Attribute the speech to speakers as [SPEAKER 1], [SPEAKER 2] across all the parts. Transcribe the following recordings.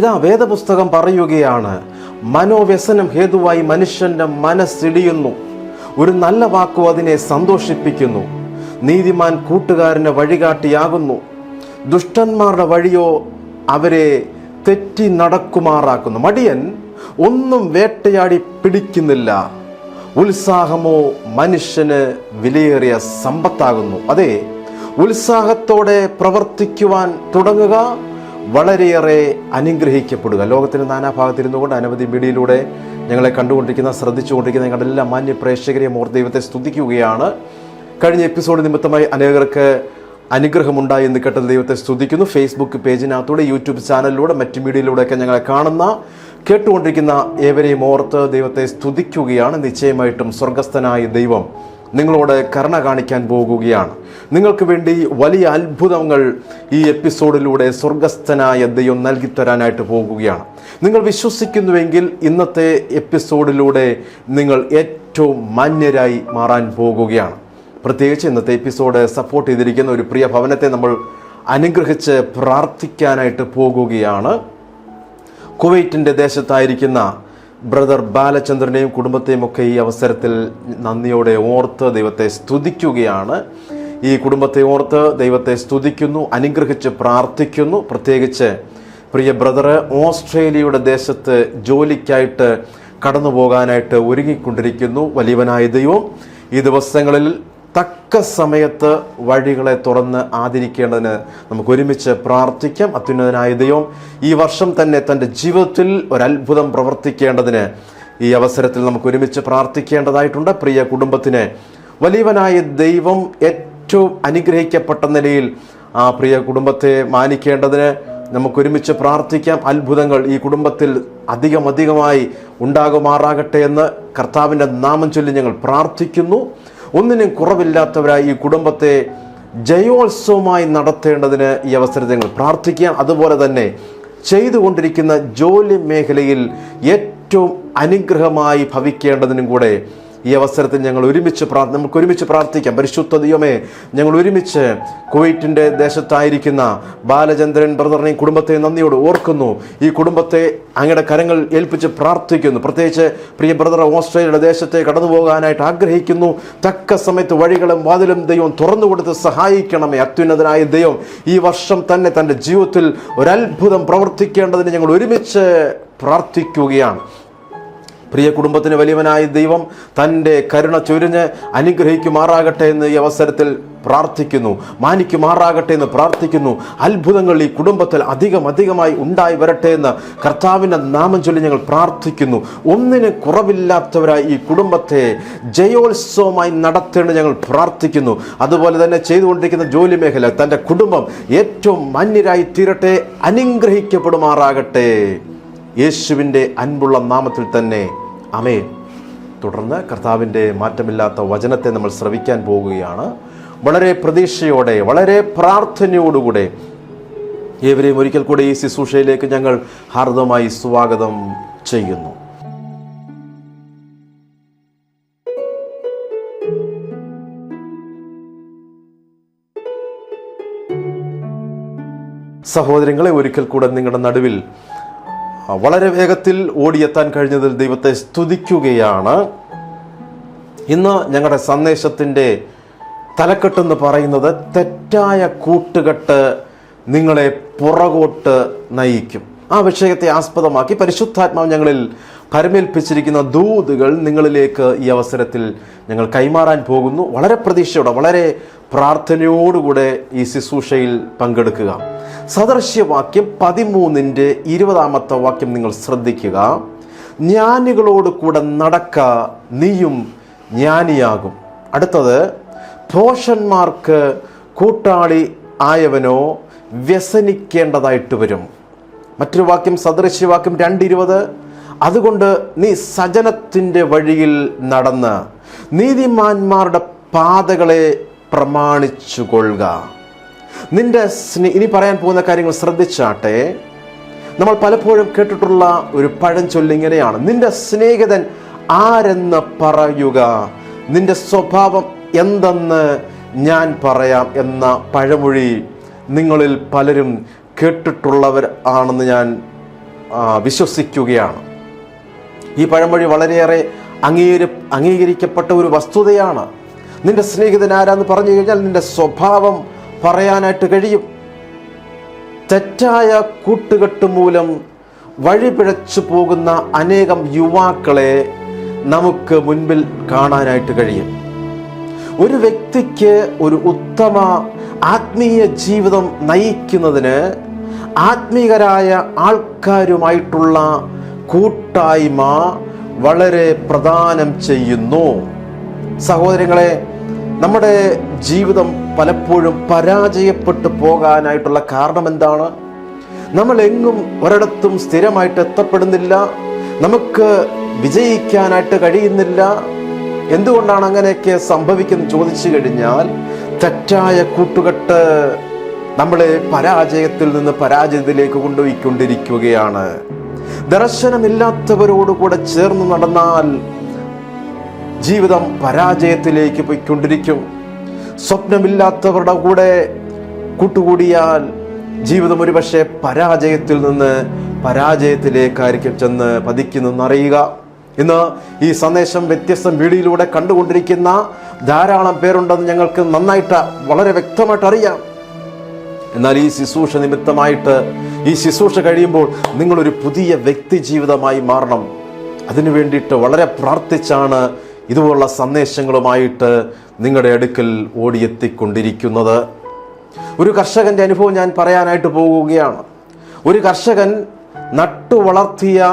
[SPEAKER 1] ഇതാ വേദപുസ്തകം പറയുകയാണ് മനോവ്യസനം ഹേതുവായി മനുഷ്യന്റെ മനസ്സിടിയുന്നു. ഒരു നല്ല വാക്കു അതിനെ സന്തോഷിപ്പിക്കുന്നു. നീതിമാൻ കൂട്ടുകാരനെ വഴികാട്ടിയാകുന്നു. ദുഷ്ടന്മാരുടെ വഴിയോ അവരെ തെറ്റി നടക്കുമാറാക്കുന്നു. മടിയൻ ഒന്നും വേട്ടയാടി പിടിക്കുന്നില്ല. ഉത്സാഹമോ മനുഷ്യന് വിലയേറിയ സമ്പത്താകുന്നു. അതെ ഉത്സാഹത്തോടെ പ്രവർത്തിക്കുവാൻ തുടങ്ങുക വളരെയേറെ അനുഗ്രഹിക്കപ്പെടുക. ലോകത്തിന് നാനാഭാഗത്തിരുന്നു കൊണ്ട് അനവധി മീഡിയയിലൂടെ ഞങ്ങളെ കണ്ടുകൊണ്ടിരിക്കുന്ന ശ്രദ്ധിച്ചുകൊണ്ടിരിക്കുന്ന ഞങ്ങളുടെ എല്ലാ മാന്യ പ്രേക്ഷകരെയും ഓർ ദൈവത്തെ സ്തുതിക്കുകയാണ്. കഴിഞ്ഞ എപ്പിസോഡ് നിമിത്തമായി അനേകർക്ക് അനുഗ്രഹമുണ്ടായി എന്ന് കേട്ടത് ദൈവത്തെ സ്തുതിക്കുന്നു. ഫേസ്ബുക്ക് പേജിനകത്തൂടെ യൂട്യൂബ് ചാനലിലൂടെ മറ്റ് മീഡിയയിലൂടെയൊക്കെ ഞങ്ങളെ കാണുന്ന കേട്ടുകൊണ്ടിരിക്കുന്ന ഏവരെയും ഓർത്ത് ദൈവത്തെ സ്തുതിക്കുകയാണ്. നിശ്ചയമായിട്ടും സ്വർഗസ്ഥനായ ദൈവം നിങ്ങളോട് കരുണ കാണിക്കാൻ പോകുകയാണ്. നിങ്ങൾക്ക് വേണ്ടി വലിയ അത്ഭുതങ്ങൾ ഈ എപ്പിസോഡിലൂടെ സ്വർഗസ്ഥനായ ദൈവം നൽകിത്തരാനായിട്ട് പോകുകയാണ്. നിങ്ങൾ വിശ്വസിക്കുന്നുവെങ്കിൽ ഇന്നത്തെ എപ്പിസോഡിലൂടെ നിങ്ങൾ ഏറ്റവും മാന്യരായി മാറാൻ പോകുകയാണ്. പ്രത്യേകിച്ച് ഇന്നത്തെ എപ്പിസോഡ് സപ്പോർട്ട് ചെയ്തിരിക്കുന്ന ഒരു പ്രിയ ഭവനത്തെ നമ്മൾ അനുഗ്രഹിച്ച് പ്രാർത്ഥിക്കാനായിട്ട് പോകുകയാണ്. കുവൈറ്റിന്റെ ദേശത്തായിരിക്കുന്ന ബ്രദർ ബാലചന്ദ്രനെയും കുടുംബത്തെയും ഒക്കെ ഈ അവസരത്തിൽ നന്ദിയോടെ ഓർത്ത് ദൈവത്തെ സ്തുതിക്കുകയാണ്. ഈ കുടുംബത്തെ ഓർത്ത് ദൈവത്തെ സ്തുതിക്കുന്നു അനുഗ്രഹിച്ച് പ്രാർത്ഥിക്കുന്നു. പ്രത്യേകിച്ച് പ്രിയ ബ്രദർ ഓസ്ട്രേലിയയുടെ ദേശത്ത് ജോലിക്കായിട്ട് കടന്നു പോകാനായിട്ട് ഒരുങ്ങിക്കൊണ്ടിരിക്കുന്നു വലിയവനായ ദൈവം. ഈ ദിവസങ്ങളിൽ തക്ക സമയത്ത് വഴികളെ തുറന്ന് ആദരിക്കേണ്ടതിന് നമുക്ക് ഒരുമിച്ച് പ്രാർത്ഥിക്കാം. അത്യുന്നതനായ ദൈവം ഈ വർഷം തന്നെ തന്റെ ജീവിതത്തിൽ ഒരത്ഭുതം പ്രവർത്തിക്കേണ്ടതിന് ഈ അവസരത്തിൽ നമുക്ക് ഒരുമിച്ച് പ്രാർത്ഥിക്കേണ്ടതായിട്ടുണ്ട്. പ്രിയ കുടുംബത്തിന് വലിയവനായ ദൈവം അനുഗ്രഹിക്കപ്പെട്ട നിലയിൽ ആ പ്രിയ കുടുംബത്തെ മാനിക്കേണ്ടതിന് നമുക്ക് ഒരുമിച്ച് പ്രാർത്ഥിക്കാം. അത്ഭുതങ്ങൾ ഈ കുടുംബത്തിൽ അധികം അധികമായി ഉണ്ടാകുമാറാകട്ടെ എന്ന് കർത്താവിന്റെ നാമം ചൊല്ലി ഞങ്ങൾ പ്രാർത്ഥിക്കുന്നു. ഒന്നിനും കുറവില്ലാത്തവരായി ഈ കുടുംബത്തെ ജയോത്സവമായി നടത്തേണ്ടതിന് ഈ അവസരത്തിൽ ഞങ്ങൾ പ്രാർത്ഥിക്കാം. അതുപോലെ തന്നെ ചെയ്തുകൊണ്ടിരിക്കുന്ന ജോലി മേഖലയിൽ ഏറ്റവും അനുഗ്രഹമായി ഭവിക്കേണ്ടതിനും കൂടെ ഈ അവസരത്തിൽ ഞങ്ങൾ ഒരുമിച്ച് പ്രാർ നമുക്ക് ഒരുമിച്ച് പ്രാർത്ഥിക്കാം. പരിശുദ്ധ ദൈവമേ ഞങ്ങൾ ഒരുമിച്ച് കുവൈറ്റിന്റെ ദേശത്തായിരിക്കുന്ന ബാലചന്ദ്രൻ ബ്രദറിനെയും കുടുംബത്തെ നന്ദിയോട് ഓർക്കുന്നു. ഈ കുടുംബത്തെ അങ്ങയുടെ കരങ്ങൾ ഏൽപ്പിച്ച് പ്രാർത്ഥിക്കുന്നു. പ്രത്യേകിച്ച് പ്രിയ ബ്രദർ ഓസ്ട്രേലിയയുടെ ദേശത്തെ കടന്നു പോകാനായിട്ട് ആഗ്രഹിക്കുന്നു. തക്ക സമയത്ത് വഴികളും വാതിലും ദൈവം തുറന്നു കൊടുത്ത് സഹായിക്കണമേ. അത്യുന്നതനായ ദൈവം ഈ വർഷം തന്നെ തന്റെ ജീവിതത്തിൽ ഒരത്ഭുതം പ്രവർത്തിക്കേണ്ടതിന് ഞങ്ങൾ ഒരുമിച്ച് പ്രാർത്ഥിക്കുകയാണ്. പ്രിയ കുടുംബത്തിന് വലിയവനായ ദൈവം തന്റെ കരുണ ചൊരിഞ്ഞ് അനുഗ്രഹിക്കുമാറാകട്ടെ എന്ന് ഈ അവസരത്തിൽ പ്രാർത്ഥിക്കുന്നു. മാനിക്കുമാറാകട്ടെ എന്ന് പ്രാർത്ഥിക്കുന്നു. അത്ഭുതങ്ങൾ ഈ കുടുംബത്തിൽ അധികം അധികമായി ഉണ്ടായി വരട്ടെ എന്ന് കർത്താവിന്റെ നാമം ചൊല്ലി ഞങ്ങൾ പ്രാർത്ഥിക്കുന്നു. ഒന്നിന് കുറവില്ലാത്തവരായി ഈ കുടുംബത്തെ ജയോത്സവമായി നടത്തേണ്ട ഞങ്ങൾ പ്രാർത്ഥിക്കുന്നു. അതുപോലെ തന്നെ ചെയ്തുകൊണ്ടിരിക്കുന്ന ജോലി മേഖല തന്റെ കുടുംബം ഏറ്റവും മന്യരായി തീരട്ടെ അനുഗ്രഹിക്കപ്പെടുമാറാകട്ടെ. യേശുവിന്റെ അൻപുള്ള നാമത്തിൽ തന്നെ. അമേ തുടർന്ന് കർത്താവിന്റെ മാറ്റമില്ലാത്ത വചനത്തെ നമ്മൾ ശ്രവിക്കാൻ പോവുകയാണ് വളരെ പ്രതീക്ഷയോടെ വളരെ പ്രാർത്ഥനയോടുകൂടെ ഏവരെയും ഒരിക്കൽ കൂടെ ഈ ശുശ്രൂഷയിലേക്ക് ഞങ്ങൾ ഹാർദമായി സ്വാഗതം ചെയ്യുന്നു. സഹോദരങ്ങളെ ഒരിക്കൽ കൂടെ നിങ്ങളുടെ നടുവിൽ വളരെ വേഗത്തിൽ ഓടിയെത്താൻ കഴിഞ്ഞതിൽ ദൈവത്തെ സ്തുതിക്കുകയാണ്. ഇന്ന് ഞങ്ങളുടെ സന്ദേശത്തിന്റെ തലക്കെട്ടെന്ന് പറയുന്നത് തെറ്റായ കൂട്ടുകെട്ട് നിങ്ങളെ പുറകോട്ട് നയിക്കും. ആ വിഷയത്തെ ആസ്പദമാക്കി പരിശുദ്ധാത്മാവ് ഞങ്ങളിൽ പരമേൽപ്പിച്ചിരിക്കുന്ന ദൂതുകൾ നിങ്ങളിലേക്ക് ഈ അവസരത്തിൽ ഞങ്ങൾ കൈമാറാൻ പോകുന്നു. വളരെ പ്രതീക്ഷയോടെ വളരെ പ്രാർത്ഥനയോടുകൂടെ ഈ ശുശ്രൂഷയിൽ പങ്കെടുക്കുക. സദർശ്യവാക്യം പതിമൂന്നിന്റെ ഇരുപതാമത്തെ വാക്യം നിങ്ങൾ ശ്രദ്ധിക്കുക. ജ്ഞാനികളോട് കൂടെ നടക്ക നീയും ജ്ഞാനിയാകും. അടുത്തത് ഭോഷന്മാർക്ക് കൂട്ടാളി ആയവനോ വ്യസനിക്കേണ്ടതായിട്ട് വരും. മറ്റൊരു വാക്യം സദൃശ്യവാക്യം രണ്ടിരുപത് അതുകൊണ്ട് നീ സജനത്തിന്റെ വഴിയിൽ നടന്ന് നീതിമാന്മാരുടെ പാതകളെ പ്രമാണിച്ചു കൊള്ളുക നിന്റെ ഇനി പറയാൻ പോകുന്ന കാര്യങ്ങൾ ശ്രദ്ധിച്ചാട്ടെ. നമ്മൾ പലപ്പോഴും കേട്ടിട്ടുള്ള ഒരു പഴഞ്ചൊല്ലിങ്ങനെയാണ് നിന്റെ സ്നേഹിതൻ ആരെന്ന് പറയുക? നിന്റെ സ്വഭാവം എന്തെന്ന് ഞാൻ പറയാം എന്ന പഴമൊഴി നിങ്ങളിൽ പലരും കേട്ടിട്ടുള്ളവർ ആണെന്ന് ഞാൻ വിശ്വസിക്കുകയാണ്. ഈ പഴമൊഴി വളരെയേറെ അംഗീകരി അംഗീകരിക്കപ്പെട്ട ഒരു വസ്തുതയാണ്. നിന്റെ സ്നേഹിതൻ ആരാന്ന് പറഞ്ഞു കഴിഞ്ഞാൽ നിന്റെ സ്വഭാവം പറയാനായിട്ട് കഴിയും. തെറ്റായ കൂട്ടുകെട്ട് മൂലം വഴിപിഴച്ചു പോകുന്ന അനേകം യുവാക്കളെ നമുക്ക് മുൻപിൽ കാണാനായിട്ട് കഴിയും. ഒരു വ്യക്തിക്ക് ഒരു ഉത്തമ ആത്മീയ ജീവിതം നയിക്കുന്നതിന് ആത്മീകരായ ആൾക്കാരുമായിട്ടുള്ള കൂട്ടായ്മ വളരെ പ്രധാനം ചെയ്യുന്നു. സഹോദരങ്ങളെ നമ്മുടെ ജീവിതം പലപ്പോഴും പരാജയപ്പെട്ടു പോകാനായിട്ടുള്ള കാരണം എന്താണ്? നമ്മൾ എങ്ങും ഒരിടത്തും സ്ഥിരമായിട്ട് എത്തപ്പെടുന്നില്ല. നമുക്ക് വിജയിക്കാനായിട്ട് കഴിയുന്നില്ല. എന്തുകൊണ്ടാണ് അങ്ങനെയൊക്കെ സംഭവിക്കുന്നത് ചോദിച്ചു കഴിഞ്ഞാൽ തെറ്റായ കൂട്ടുകെട്ട് നമ്മളെ പരാജയത്തിൽ നിന്ന് പരാജയത്തിലേക്ക് കൊണ്ടുപോയിക്കൊണ്ടിരിക്കുകയാണ്. ദർശനമില്ലാത്തവരോടുകൂടെ ചേർന്ന് നടന്നാൽ ജീവിതം പരാജയത്തിലേക്ക് പോയിക്കൊണ്ടിരിക്കും. സ്വപ്നമില്ലാത്തവരുടെ കൂടെ കൂട്ടുകൂടിയാൽ ജീവിതം ഒരുപക്ഷെ പരാജയത്തിൽ നിന്ന് പരാജയത്തിലേക്കായിരിക്കും ചെന്ന് പതിക്കുന്നെന്നറിയുക ഇന്ന് ഈ സന്ദേശം വ്യത്യസ്ത വീഡിയോയിലൂടെ കണ്ടുകൊണ്ടിരിക്കുന്ന ധാരാളം പേരുണ്ടെന്ന് ഞങ്ങൾക്ക് നന്നായിട്ട് വളരെ വ്യക്തമായിട്ട് അറിയാം. എന്നാൽ ഈ ശുശ്രൂഷ നിമിത്തമായിട്ട് ഈ ശുശ്രൂഷ കഴിയുമ്പോൾ നിങ്ങളൊരു പുതിയ വ്യക്തി ജീവിതമായി മാറണം. അതിനു വേണ്ടിയിട്ട് വളരെ പ്രാർത്ഥിച്ചാണ് ഇതുപോലുള്ള സന്ദേശങ്ങളുമായിട്ട് നിങ്ങളുടെ അടുക്കൽ ഓടിയെത്തിക്കൊണ്ടിരിക്കുന്നത്. ഒരു കർഷകന്റെ അനുഭവം ഞാൻ പറയാനായിട്ട് പോവുകയാണ്. ഒരു കർഷകൻ നട്ടു വളർത്തിയ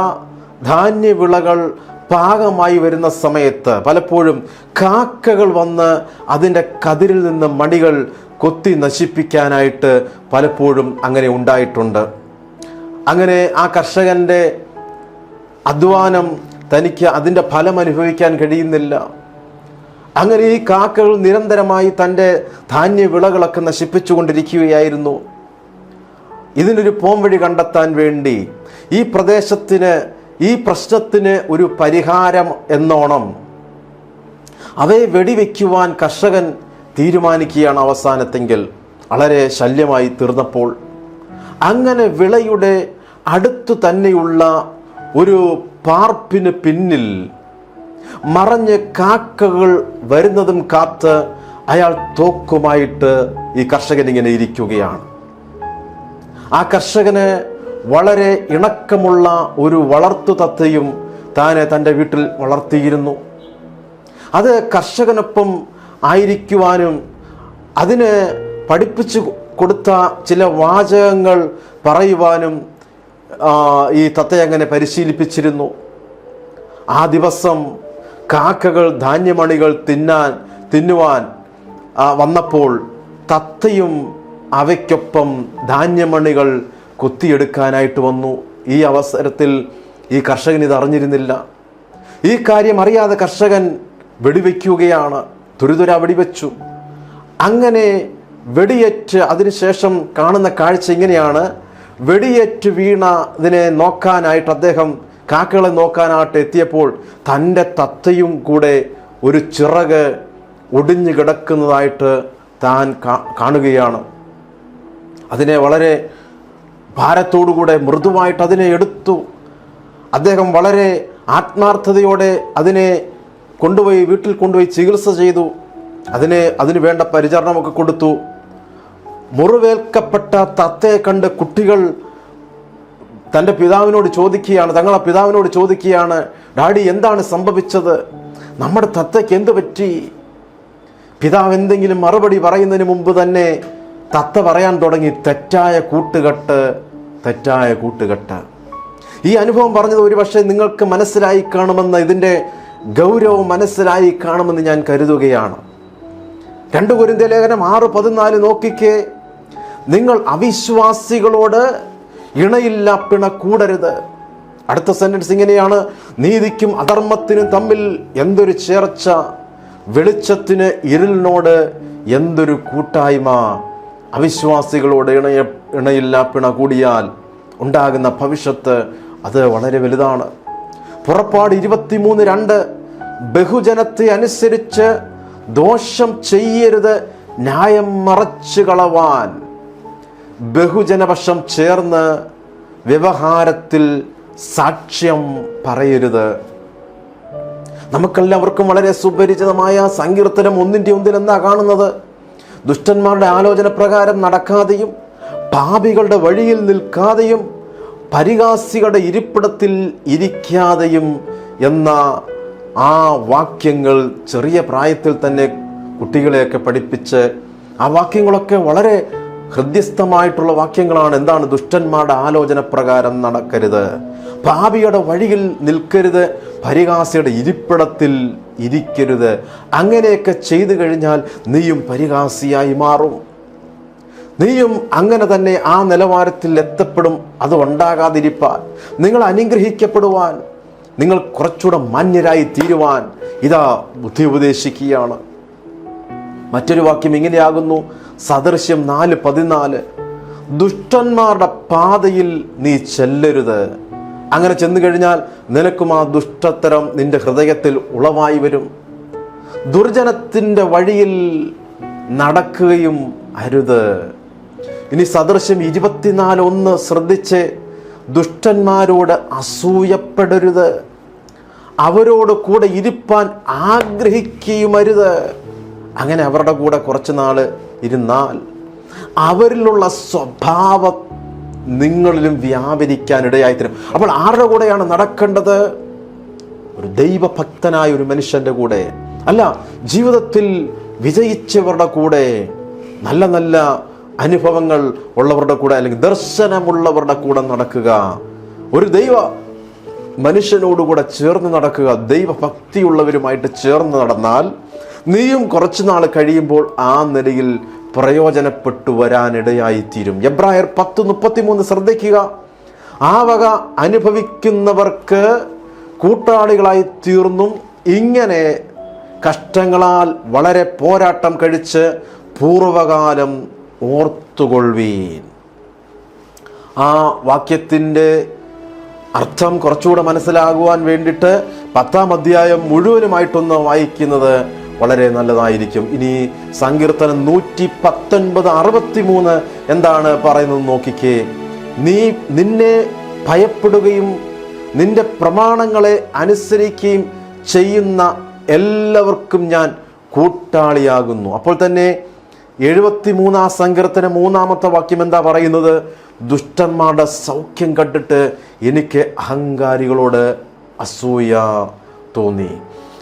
[SPEAKER 1] ധാന്യവിളകൾ പാകമായി വരുന്ന സമയത്ത് പലപ്പോഴും കാക്കകൾ വന്ന് അതിന്റെ കതിരിൽ നിന്ന് മണികൾ കൊത്തി നശിപ്പിക്കാനായിട്ട് പലപ്പോഴും അങ്ങനെ ഉണ്ടായിട്ടുണ്ട്. അങ്ങനെ ആ കർഷകന്റെ അധ്വാനം തനിക്ക് അതിന്റെ ഫലം അനുഭവിക്കാൻ കഴിയുന്നില്ല. അങ്ങനെ ഈ കാക്കകൾ നിരന്തരമായി തന്റെ ധാന്യവിളകളൊക്കെ നശിപ്പിച്ചുകൊണ്ടിരിക്കുകയായിരുന്നു. ഇതിനൊരു പോംവഴി കണ്ടെത്താൻ വേണ്ടി ഈ പ്രദേശത്തിന് ഈ പ്രശ്നത്തിന് ഒരു പരിഹാരം എന്നോണം അവയെ വെടിവെക്കുവാൻ കർഷകൻ തീരുമാനിക്കുകയാണ് അവസാനത്തെങ്കിൽ വളരെ ശല്യമായി തീർന്നപ്പോൾ അങ്ങനെ വിളയുടെ അടുത്തു തന്നെയുള്ള ഒരു പാർപ്പിന് പിന്നിൽ മറഞ്ഞ് കാക്കകൾ വരുന്നതും കാത്ത് അയാൾ തോക്കുമായിട്ട് ഈ കർഷകൻ ഇങ്ങനെ ഇരിക്കുകയാണ്. ആ കർഷകന് വളരെ ഇണക്കമുള്ള ഒരു വളർത്തു തത്തയും താനെ തന്റെ വീട്ടിൽ വളർത്തിയിരുന്നു. അത് കർഷകനൊപ്പം ആയിരിക്കുവാനും അതിന് പഠിപ്പിച്ചു കൊടുത്ത ചില വാചകങ്ങൾ പറയുവാനും ഈ തത്തയെ അങ്ങനെ പരിശീലിപ്പിച്ചിരുന്നു. ആ ദിവസം കാക്കകൾ ധാന്യമണികൾ തിന്നാൻ തിന്നുവാൻ വന്നപ്പോൾ തത്തയും അവയ്ക്കൊപ്പം ധാന്യമണികൾ കൊത്തിയെടുക്കാനായിട്ട് വന്നു. ഈ അവസരത്തിൽ ഈ കർഷകൻ ഇത് അറിഞ്ഞിരുന്നില്ല. ഈ കാര്യം അറിയാതെ കർഷകൻ വെടിവെക്കുകയാണ്. തുരിതുര വെടിവെച്ചു അങ്ങനെ വെടിയേറ്റ് അതിനുശേഷം കാണുന്ന കാഴ്ച ഇങ്ങനെയാണ്. വെടിയേറ്റ് വീണ ഇതിനെ നോക്കാനായിട്ട് അദ്ദേഹം കാക്കകളെ നോക്കാനായിട്ട് എത്തിയപ്പോൾ തന്റെ തത്തയും കൂടെ ഒരു ചിറക് ഒടിഞ്ഞു കിടക്കുന്നതായിട്ട് താൻ കാണുകയാണ്. അതിനെ വളരെ ഭാരത്തോടുകൂടെ മൃദുവായിട്ട് അതിനെ എടുത്തു. അദ്ദേഹം വളരെ ആത്മാർത്ഥതയോടെ അതിനെ കൊണ്ടുപോയി വീട്ടിൽ കൊണ്ടുപോയി ചികിത്സ ചെയ്തു. അതിനെ അതിന് വേണ്ട പരിചരണമൊക്കെ കൊടുത്തു. മുറിവേൽക്കപ്പെട്ട തത്തയെ കണ്ട് കുട്ടികൾ തന്റെ പിതാവിനോട് ചോദിക്കുകയാണ് തങ്ങളെ പിതാവിനോട് ചോദിക്കുകയാണ് ഡാഡി എന്താണ് സംഭവിച്ചത്? നമ്മുടെ തത്തയ്ക്ക് എന്ത് പറ്റി? പിതാവ് എന്തെങ്കിലും മറുപടി പറയുന്നതിന് മുമ്പ് തന്നെ തത്ത പറയാൻ തുടങ്ങി. തെറ്റായ കൂട്ടുകെട്ട് തെറ്റായ കൂട്ടുകെട്ട്. ഈ അനുഭവം പറഞ്ഞത് ഒരുപക്ഷെ നിങ്ങൾക്ക് മനസ്സിലായി കാണുമെന്ന് ഇതിന്റെ ഗൗരവം മനസ്സിലായി കാണുമെന്ന് ഞാൻ കരുതുകയാണ്. രണ്ട് കുരിന്ത ലേഖനം ആറ് പതിനാല് നോക്കിക്കേ. നിങ്ങൾ അവിശ്വാസികളോട് ഇണയില്ല പിണ കൂടരുത് അടുത്ത സെന്റൻസ് ഇങ്ങനെയാണ്. നീതിക്കും അധർമ്മത്തിനും തമ്മിൽ എന്തൊരു ചേർച്ച? വെളിച്ചത്തിന് ഇരുളിനോട് എന്തൊരു കൂട്ടായ്മ? അവിശ്വാസികളോട് ഇണയ ഇണയില്ല പിണ കൂടിയാൽ ഉണ്ടാകുന്ന ഭവിഷ്യത്ത് അത് വളരെ വലുതാണ്. പുറപ്പാട് ഇരുപത്തിമൂന്ന് രണ്ട്. ബഹുജനത്തെ അനുസരിച്ച് ദോഷം ചെയ്യരുത് ന്യായം മറച്ചു കളവാൻ. ബഹുജനപക്ഷം ചേർന്ന് വ്യവഹാരത്തിൽ സാക്ഷ്യം പറയരുത്. നമുക്കെല്ലാവർക്കും വളരെ സുപരിചിതമായ സങ്കീർത്തനം ഒന്നിന്റെ ഒന്നിൽ എന്താ കാണുന്നത്? ദുഷ്ടന്മാരുടെ ആലോചന പ്രകാരം നടക്കാതെയും പാപികളുടെ വഴിയിൽ നിൽക്കാതെയും പരിഹാസികളുടെ ഇരിപ്പിടത്തിൽ ഇരിക്കാതെയും എന്ന ആ വാക്യങ്ങൾ ചെറിയ പ്രായത്തിൽ തന്നെ കുട്ടികളെയൊക്കെ പഠിപ്പിച്ച് ആ വാക്യങ്ങളൊക്കെ വളരെ ഹൃദ്യസ്ഥമായിട്ടുള്ള വാക്യങ്ങളാണ്. എന്താണ്? ദുഷ്ടന്മാരുടെ ആലോചന പ്രകാരം നടക്കരുത്. പാപിയുടെ വഴിയിൽ നിൽക്കരുത്. പരിഹാസിയുടെ ഇരിപ്പിടത്തിൽ ഇരിക്കരുത്. അങ്ങനെയൊക്കെ ചെയ്തു കഴിഞ്ഞാൽ നീയും പരിഹാസിയായി മാറും. നീയും അങ്ങനെ തന്നെ ആ നിലവാരത്തിൽ എത്തപ്പെടും. അത് ഉണ്ടാകാതിരിപ്പാൻ. നിങ്ങൾ അനുഗ്രഹിക്കപ്പെടുവാൻ. നിങ്ങൾ കുറച്ചുകൂടെ മാന്യരായി തീരുവാൻ. ഇതാ ബുദ്ധി ഉപദേശിക്കുകയാണ്. മറ്റൊരു വാക്യം ഇങ്ങനെയാകുന്നു. സദൃശ്യം നാല് പതിനാല്. ദുഷ്ടന്മാരുടെ പാതയിൽ നീ ചെല്ലരുത്. അങ്ങനെ ചെന്നു കഴിഞ്ഞാൽ നിനക്കും ആ ദുഷ്ടത്തരം നിന്റെ ഹൃദയത്തിൽ ഉളവായി വരും. ദുർജനത്തിന്റെ വഴിയിൽ നടക്കുകയും അരുത്. ഇനി സദൃശ്യം ഇരുപത്തിനാല് ഒന്ന് ശ്രദ്ധിച്ച് ദുഷ്ടന്മാരോട് അസൂയപ്പെടരുത്. അവരോട് കൂടെ ഇരിപ്പാൻ ആഗ്രഹിക്കുകയുമരുത്. അങ്ങനെ അവരുടെ കൂടെ കുറച്ച് നാൾ ഇരുന്നാൽ അവരിലുള്ള സ്വഭാവം നിങ്ങളിലും വ്യാപരിക്കാൻ ഇടയായിത്തരും അപ്പോൾ ആരുടെ കൂടെയാണ് നടക്കേണ്ടത്? ഒരു ദൈവഭക്തനായ ഒരു മനുഷ്യന്റെ കൂടെ. അല്ല ജീവിതത്തിൽ വിജയിച്ചവരുടെ കൂടെ. നല്ല നല്ല അനുഭവങ്ങൾ ഉള്ളവരുടെ കൂടെ അല്ലെങ്കിൽ ദർശനമുള്ളവരുടെ കൂടെ നടക്കുക. ഒരു ദൈവ മനുഷ്യനോടുകൂടെ ചേർന്ന് നടക്കുക. ദൈവഭക്തിയുള്ളവരുമായിട്ട് ചേർന്ന് നടന്നാൽ നീയും കുറച്ചു നാൾ കഴിയുമ്പോൾ ആ നിലയിൽ പ്രയോജനപ്പെട്ടു വരാനിടയായിത്തീരും. എബ്രായർ പത്ത് മുപ്പത്തിമൂന്ന് ശ്രദ്ധിക്കുക. ആ വക അനുഭവിക്കുന്നവർക്ക് കൂട്ടാളികളായി തീർന്നും. ഇങ്ങനെ കഷ്ടങ്ങളാൽ വളരെ പോരാട്ടം കഴിച്ച് പൂർവകാലം ഓർത്തുകൊള്ളുവീൻ. ആ വാക്യത്തിന്റെ അർത്ഥം കുറച്ചുകൂടെ മനസ്സിലാകുവാൻ വേണ്ടിയിട്ട് പത്താം അധ്യായം മുഴുവനുമായിട്ടൊന്ന് വായിക്കുന്നത് വളരെ നല്ലതായിരിക്കും. ഇനി സങ്കീർത്തനം നൂറ്റി പത്തൊൻപത് അറുപത്തി മൂന്ന് എന്താണ് പറയുന്നത് നോക്കിക്കേ. നീ നിന്നെ ഭയപ്പെടുകയും നിന്റെ പ്രമാണങ്ങളെ അനുസരിക്കുകയും ചെയ്യുന്ന എല്ലാവർക്കും ഞാൻ കൂട്ടാളിയാകുന്നു. അപ്പോൾ തന്നെ എഴുപത്തി മൂന്നാം സങ്കീർത്തനം മൂന്നാമത്തെ വാക്യം എന്താ പറയുന്നത്? ദുഷ്ടന്മാരുടെ സൗഖ്യം കണ്ടിട്ട് എനിക്ക് അഹങ്കാരികളോട് അസൂയ തോന്നി.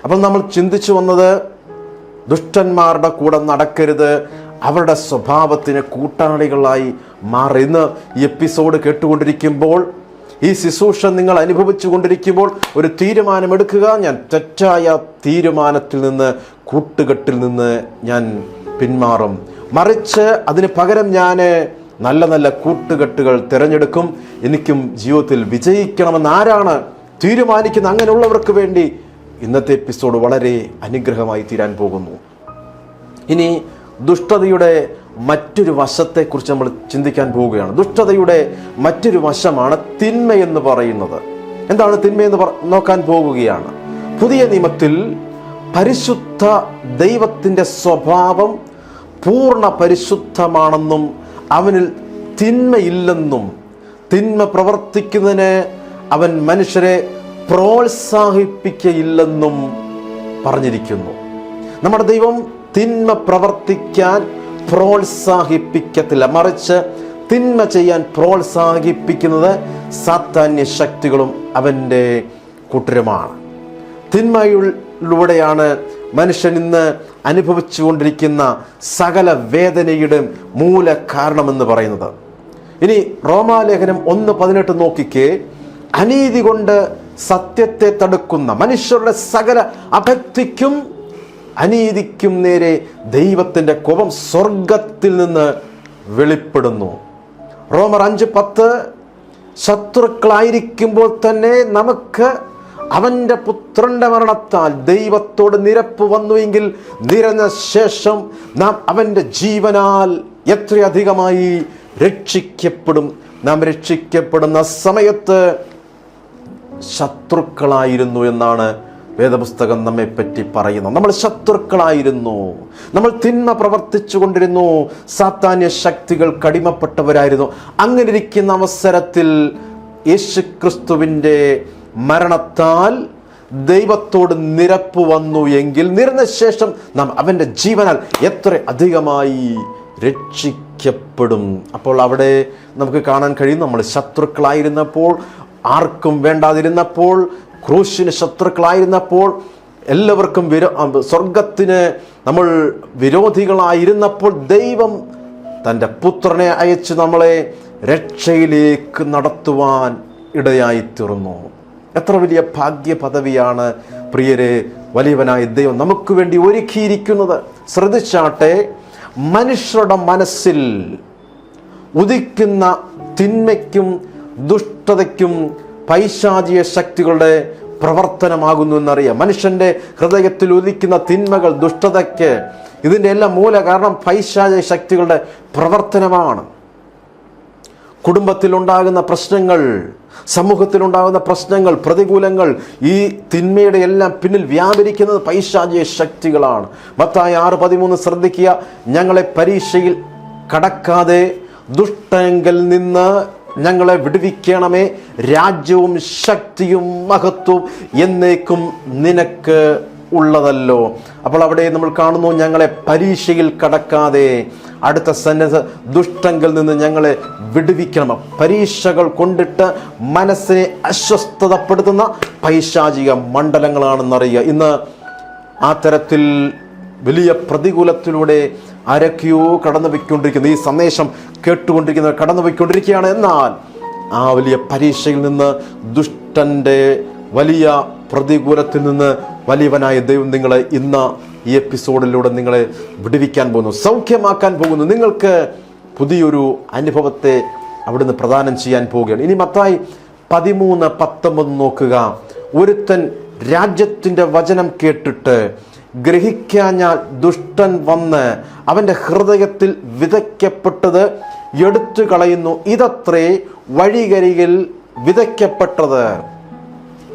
[SPEAKER 1] അപ്പം നമ്മൾ ചിന്തിച്ചു വന്നത് ദുഷ്ടന്മാരുടെ കൂടെ നടക്കരുത്. അവരുടെ സ്വഭാവത്തിന് കൂട്ടാളികളായി മാറി. ഇന്ന് ഈ എപ്പിസോഡ് കേട്ടുകൊണ്ടിരിക്കുമ്പോൾ ഈ ശുശ്രൂഷ നിങ്ങൾ അനുഭവിച്ചു കൊണ്ടിരിക്കുമ്പോൾ ഒരു തീരുമാനമെടുക്കുക. ഞാൻ തെറ്റായ തീരുമാനത്തിൽ നിന്ന് കൂട്ടുകെട്ടിൽ നിന്ന് ഞാൻ പിന്മാറും. മറിച്ച് അതിന് പകരം ഞാൻ നല്ല നല്ല കൂട്ടുകെട്ടുകൾ തിരഞ്ഞെടുക്കും. എനിക്കും ജീവിതത്തിൽ വിജയിക്കണമെന്ന് ആരാണ് തീരുമാനിക്കുന്ന അങ്ങനെയുള്ളവർക്ക് വേണ്ടി ഇന്നത്തെ എപ്പിസോഡ് വളരെ അനുഗ്രഹമായി തീരാൻ പോകുന്നു. ഇനി ദുഷ്ടതയുടെ മറ്റൊരു വശത്തെക്കുറിച്ച് നമ്മൾ ചിന്തിക്കാൻ പോവുകയാണ്. ദുഷ്ടതയുടെ മറ്റൊരു വശമാണ് തിന്മ എന്ന് പറയുന്നത്. എന്താണ് തിന്മയെന്ന് നോക്കാൻ പോകുകയാണ് പുതിയ നിയമത്തിൽ പരിശുദ്ധ ദൈവത്തിന്റെ സ്വഭാവം പൂർണ പരിശുദ്ധമാണെന്നും അവനിൽ തിന്മയില്ലെന്നും തിന്മ പ്രവർത്തിക്കുന്നതിന് അവൻ മനുഷ്യരെ പ്രോത്സാഹിപ്പിക്കയില്ലെന്നും പറഞ്ഞിരിക്കുന്നു. നമ്മുടെ ദൈവം തിന്മ പ്രവർത്തിക്കാൻ പ്രോത്സാഹിപ്പിക്കത്തില്ല. മറിച്ച് തിന്മ ചെയ്യാൻ പ്രോത്സാഹിപ്പിക്കുന്നത് സാത്താന്യ ശക്തികളും അവന്റെ കൂട്ടരുമാണ്. തിന്മയിലൂടെയാണ് മനുഷ്യൻ ഇന്ന് അനുഭവിച്ചുകൊണ്ടിരിക്കുന്ന സകല വേദനയുടെ മൂല കാരണമെന്ന് പറയുന്നത്. ഇനി റോമാലേഖനം ഒന്ന് പതിനെട്ട് നോക്കിക്കേ. അനീതി കൊണ്ട് സത്യത്തെ തടുക്കുന്ന മനുഷ്യരുടെ സകല അഭക്തിക്കും അനീതിക്കും നേരെ ദൈവത്തിന്റെ കോപം സ്വർഗത്തിൽ നിന്ന് വെളിപ്പെടുന്നു. റോമർ അഞ്ച് പത്ത് ശത്രുക്കളായിരിക്കുമ്പോൾ തന്നെ നമുക്ക് അവന്റെ പുത്രന്റെ മരണത്താൽ ദൈവത്തോട് നിരപ്പ് വന്നുവെങ്കിൽ നിരന്ന ശേഷം നാം അവന്റെ ജീവനാൽ എത്രയധികമായി രക്ഷിക്കപ്പെടും? നാം രക്ഷിക്കപ്പെടുന്ന സമയത്ത് ശത്രുക്കളായിരുന്നു എന്നാണ് വേദപുസ്തകം നമ്മെ പറ്റി പറയുന്നത്. നമ്മൾ ശത്രുക്കളായിരുന്നു. നമ്മൾ തിന്മ പ്രവർത്തിച്ചു കൊണ്ടിരുന്നു. സാത്താന്യ ശക്തികൾ കടിമപ്പെട്ടവരായിരുന്നു. അങ്ങനെ ഇരിക്കുന്ന അവസരത്തിൽ യേശു ക്രിസ്തുവിന്റെ മരണത്താൽ ദൈവത്തോട് നിരപ്പ് വന്നു എങ്കിൽ നിരന്ന ശേഷം നാം അവന്റെ ജീവനാൽ എത്ര അധികമായി രക്ഷിക്കപ്പെടും. അപ്പോൾ അവിടെ നമുക്ക് കാണാൻ കഴിയും നമ്മൾ ശത്രുക്കളായിരുന്നപ്പോൾ ആർക്കും വേണ്ടാതിരുന്നപ്പോൾ ക്രൂശിന് ശത്രുക്കളായിരുന്നപ്പോൾ എല്ലാവർക്കും വിരോ സ്വർഗത്തിന് നമ്മൾ വിരോധികളായിരുന്നപ്പോൾ ദൈവം തന്റെ പുത്രനെ അയച്ച് നമ്മളെ രക്ഷയിലേക്ക് നടത്തുവാൻ ഇടയായി തീർന്നു എത്ര വലിയ ഭാഗ്യ പദവിയാണ് പ്രിയരെ വലിയവനായ ദൈവം നമുക്ക് വേണ്ടി ഒരുക്കിയിരിക്കുന്നത്. ശ്രദ്ധിച്ചാട്ടെ മനുഷ്യരുടെ മനസ്സിൽ ഉദിക്കുന്ന തിന്മയ്ക്കും ദുഷ്ടതയ്ക്കും പൈശാചിക ശക്തികളുടെ പ്രവർത്തനമാകുന്നു എന്നറിയാം. മനുഷ്യന്റെ ഹൃദയത്തിൽ ഉദിക്കുന്ന തിന്മകൾ ദുഷ്ടതയ്ക്ക് ഇതിന്റെ എല്ലാം മൂല കാരണം പൈശാചിക ശക്തികളുടെ പ്രവർത്തനമാണ്. കുടുംബത്തിലുണ്ടാകുന്ന പ്രശ്നങ്ങൾ സമൂഹത്തിലുണ്ടാകുന്ന പ്രശ്നങ്ങൾ പ്രതികൂലങ്ങൾ ഈ തിന്മയുടെ എല്ലാം പിന്നിൽ വ്യാപരിക്കുന്നത് പൈശാചിക ശക്തികളാണ്. മത്തായ ആറ് പതിമൂന്ന് ശ്രദ്ധിക്കുക ഞങ്ങളെ പരീക്ഷയിൽ കടക്കാതെ ദുഷ്ടങ്കിൽ നിന്ന് ഞങ്ങളെ വിടുവിക്കണമേ. രാജ്യവും ശക്തിയും മഹത്വവും എന്നേക്കും നിനക്ക് ഉള്ളതല്ലോ. അപ്പോൾ അവിടെ നമ്മൾ കാണുന്നു ഞങ്ങളെ പരീക്ഷയിൽ കടക്കാതെ അടുത്ത സന്നദ്ധ ദുഷ്ടങ്കിൽ നിന്ന് ഞങ്ങളെ വിടുവിക്കണം. പരീക്ഷകൾ കൊണ്ടിട്ട് മനസ്സിനെ അസ്വസ്ഥതപ്പെടുത്തുന്ന പൈശാചിക മണ്ഡലങ്ങളാണെന്നറിയുക. ഇന്ന് ആ തരത്തിൽ വലിയ പ്രതികൂലത്തിലൂടെ ആരൊക്കെയോ കടന്നു പോയിക്കൊണ്ടിരിക്കുന്നു ഈ സന്ദേശം കേട്ടുകൊണ്ടിരിക്കുന്നത് കടന്നു പോയിക്കൊണ്ടിരിക്കുകയാണ് എന്നാൽ ആ വലിയ പരീക്ഷയിൽ നിന്ന് ദുഷ്ടന്റെ വലിയ പ്രതികൂലത്തിൽ നിന്ന് വലിയവനായ ദൈവം നിങ്ങളെ ഇന്ന് ഈ എപ്പിസോഡിലൂടെ നിങ്ങളെ വിടുവിക്കാൻ പോകുന്നു സൗഖ്യമാക്കാൻ പോകുന്നു. നിങ്ങൾക്ക് പുതിയൊരു അനുഭവത്തെ അവിടുന്ന് പ്രദാനം ചെയ്യാൻ പോവുകയാണ്. ഇനി മത്തായി പതിമൂന്ന് പത്തൊമ്പത് നോക്കുക. ഒരുത്തൻ രാജ്യത്തിന്റെ വചനം കേട്ടിട്ട് ഗ്രഹിക്കാഞ്ഞാൽ ദുഷ്ടൻ വന്ന് അവന്റെ ഹൃദയത്തിൽ വിതയ്ക്കപ്പെട്ടത് എടുത്തു കളയുന്നു. ഇതത്രേ വഴികരികിൽ വിതയ്ക്കപ്പെട്ടത്.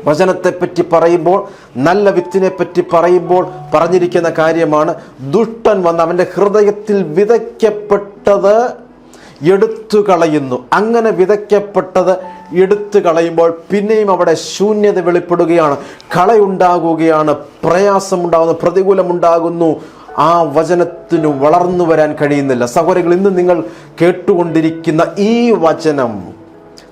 [SPEAKER 1] വചനത്തെപ്പറ്റി പറയുമ്പോൾ നല്ല വിത്തിനെ പറ്റി പറയുമ്പോൾ പറഞ്ഞിരിക്കുന്ന കാര്യമാണ് ദുഷ്ടൻ വന്ന് അവന്റെ ഹൃദയത്തിൽ വിതയ്ക്കപ്പെട്ടത് എടുത്തു കളയുന്നു. അങ്ങനെ വിതയ്ക്കപ്പെട്ടത് എടുത്തു കളയുമ്പോൾ പിന്നെയും അവിടെ ശൂന്യത വെളിപ്പെടുകയാണ് കളയുണ്ടാകുകയാണ് പ്രയാസമുണ്ടാകുന്നു പ്രതികൂലമുണ്ടാകുന്നു. ആ വചനത്തിന് വളർന്നു വരാൻ കഴിയുന്നില്ല. സഹോദരങ്ങൾ ഇന്ന് നിങ്ങൾ കേട്ടുകൊണ്ടിരിക്കുന്ന ഈ വചനം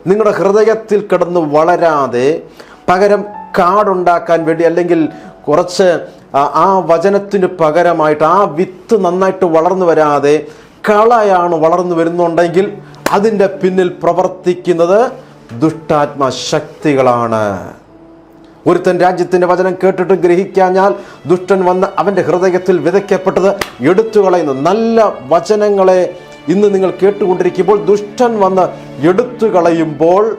[SPEAKER 1] നിങ്ങളുടെ ഹൃദയത്തിൽ കിടന്ന് വളരാതെ പകരം കാടുണ്ടാക്കാൻ വേണ്ടി അല്ലെങ്കിൽ കുറച്ച് ആ- വചനത്തിന് പകരമായിട്ട് ആ വിത്ത് നന്നായിട്ട് വളർന്നു വരാതെ കളയാണ് വളർന്നു വരുന്നുണ്ടെങ്കിൽ അതിന്റെ പിന്നിൽ പ്രവർത്തിക്കുന്നത് ദുഷ്ടാത്മ ശക്തികളാണ്. ഒരുത്തൻ രാജ്യത്തിന്റെ വചനം കേട്ടിട്ട് ഗ്രഹിക്കാഞ്ഞാൽ ദുഷ്ടൻ വന്ന് അവന്റെ ഹൃദയത്തിൽ വിതയ്ക്കപ്പെട്ടത് എടുത്തു കളയുന്നു. നല്ല വചനങ്ങളെ ഇന്ന് നിങ്ങൾ കേട്ടുകൊണ്ടിരിക്കുമ്പോൾ ദുഷ്ടൻ വന്ന് എടുത്തു കളയുമ്പോൾ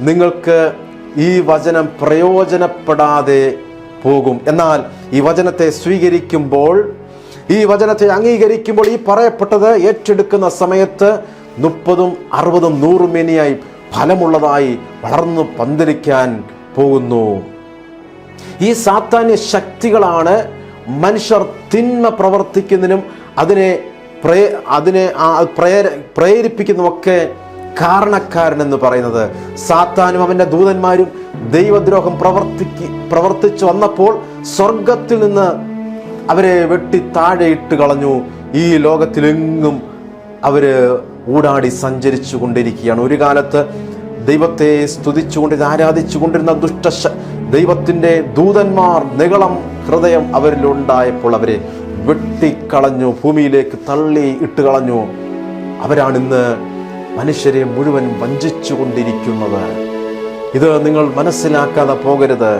[SPEAKER 1] നിങ്ങൾക്ക് ഈ വചനം പ്രയോജനപ്പെടാതെ പോകും. എന്നാൽ ഈ വചനത്തെ സ്വീകരിക്കുമ്പോൾ ഈ വചനത്തെ അംഗീകരിക്കുമ്പോൾ ഈ പറയപ്പെട്ടത് ഏറ്റെടുക്കുന്ന സമയത്ത് മുപ്പതും അറുപതും നൂറും മേനിയായി ഫലമുള്ളതായി വളർന്നു പന്തലിക്കാൻ പോകുന്നു. ഈ സാത്താന്യ ശക്തികളാണ് മനുഷ്യർ തിന്മ പ്രവർത്തിക്കുന്നതിനും അതിനെ പ്രേ അതിനെ പ്രേരിപ്പിക്കുന്നതുമൊക്കെ കാരണക്കാരനെന്ന് പറയുന്നത് സാത്താനും അവന്റെ ദൂതന്മാരും ദൈവദ്രോഹം പ്രവർത്തിക്ക് പ്രവർത്തിച്ചു വന്നപ്പോൾ സ്വർഗത്തിൽ നിന്ന് അവരെ വെട്ടി താഴെയിട്ട് കളഞ്ഞു. ഈ ലോകത്തിലെങ്ങും അവർ ഊടാടി സഞ്ചരിച്ചു കൊണ്ടിരിക്കുകയാണ്. ഒരു കാലത്ത് ദൈവത്തെ സ്തുതിച്ചുകൊണ്ട് ആരാധിച്ചു കൊണ്ടിരുന്ന ദുഷ്ട ദൈവത്തിന്റെ ദൂതന്മാർ നികളം ഹൃദയം അവരിലുണ്ടായപ്പോൾ അവരെ വെട്ടിക്കളഞ്ഞു ഭൂമിയിലേക്ക് തള്ളി ഇട്ട് കളഞ്ഞു. അവരാണിന്ന് മനുഷ്യരെ മുഴുവൻ വഞ്ചിച്ചു കൊണ്ടിരിക്കുന്നത് ഇത് നിങ്ങൾ മനസ്സിലാക്കാതെ പോകരുത്.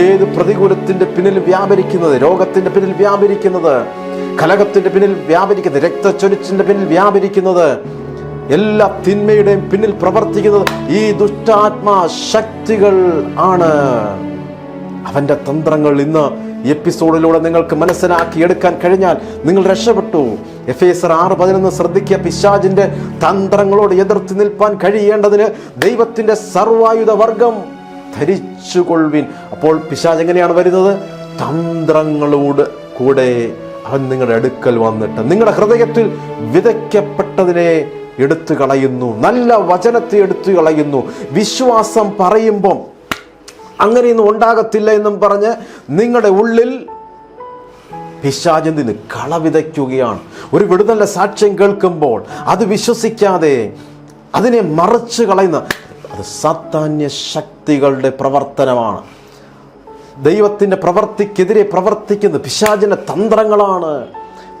[SPEAKER 1] ഏത് പ്രതികൂലത്തിന്റെ പിന്നിൽ വ്യാപരിക്കുന്നത് രോഗത്തിന്റെ പിന്നിൽ വ്യാപരിക്കുന്നത് കലകത്തിന്റെ പിന്നിൽ വ്യാപരിക്കുന്നത് രക്തച്ചൊരിച്ചിന്റെ പിന്നിൽ വ്യാപരിക്കുന്നത് എല്ലാ തിന്മയുടെയും പിന്നിൽ പ്രവർത്തിക്കുന്നത് ഈ ദുഷ്ടാത്മാ ശക്തികൾ ആണ്. അവന്റെ തന്ത്രങ്ങൾ ഇന്ന് എപ്പിസോഡിലൂടെ നിങ്ങൾക്ക് മനസ്സിലാക്കി എടുക്കാൻ കഴിഞ്ഞാൽ നിങ്ങൾ രക്ഷപ്പെട്ടു. എഫ് എസ് ആറ് പതിനൊന്ന് ശ്രദ്ധിക്കുക. പിശാജിന്റെ തന്ത്രങ്ങളോട് എതിർത്ത് നിൽപ്പാൻ കഴിയേണ്ടതിന് ദൈവത്തിന്റെ സർവായുധ വർഗം ധരിച്ചുകൊള്ളുവിൻ. അപ്പോൾ പിശാജ് എങ്ങനെയാണ് വരുന്നത്? തന്ത്രങ്ങളോട് കൂടെ അവൻ നിങ്ങളുടെ അടുക്കൽ വന്നിട്ട് നിങ്ങളുടെ ഹൃദയത്തിൽ വിതയ്ക്കപ്പെട്ടതിനെ എടുത്തു കളയുന്നു. നല്ല വചനത്തെ എടുത്തു കളയുന്നു. വിശ്വാസം പറയുമ്പം അങ്ങനെയൊന്നും ഉണ്ടാകത്തില്ല എന്നും പറഞ്ഞ് നിങ്ങളുടെ ഉള്ളിൽ പിശാചന്തിന് കള വിതയ്ക്കുകയാണ്. ഒരു വിടുതല സാക്ഷ്യം കേൾക്കുമ്പോൾ അത് വിശ്വസിക്കാതെ അതിനെ മറച്ചു കളയുന്ന അത് സാത്താന്യ ശക്തികളുടെ പ്രവർത്തനമാണ്. ദൈവത്തിന്റെ പ്രവർത്തിക്കെതിരെ പ്രവർത്തിക്കുന്ന പിശാചിന്റെ തന്ത്രങ്ങളാണ്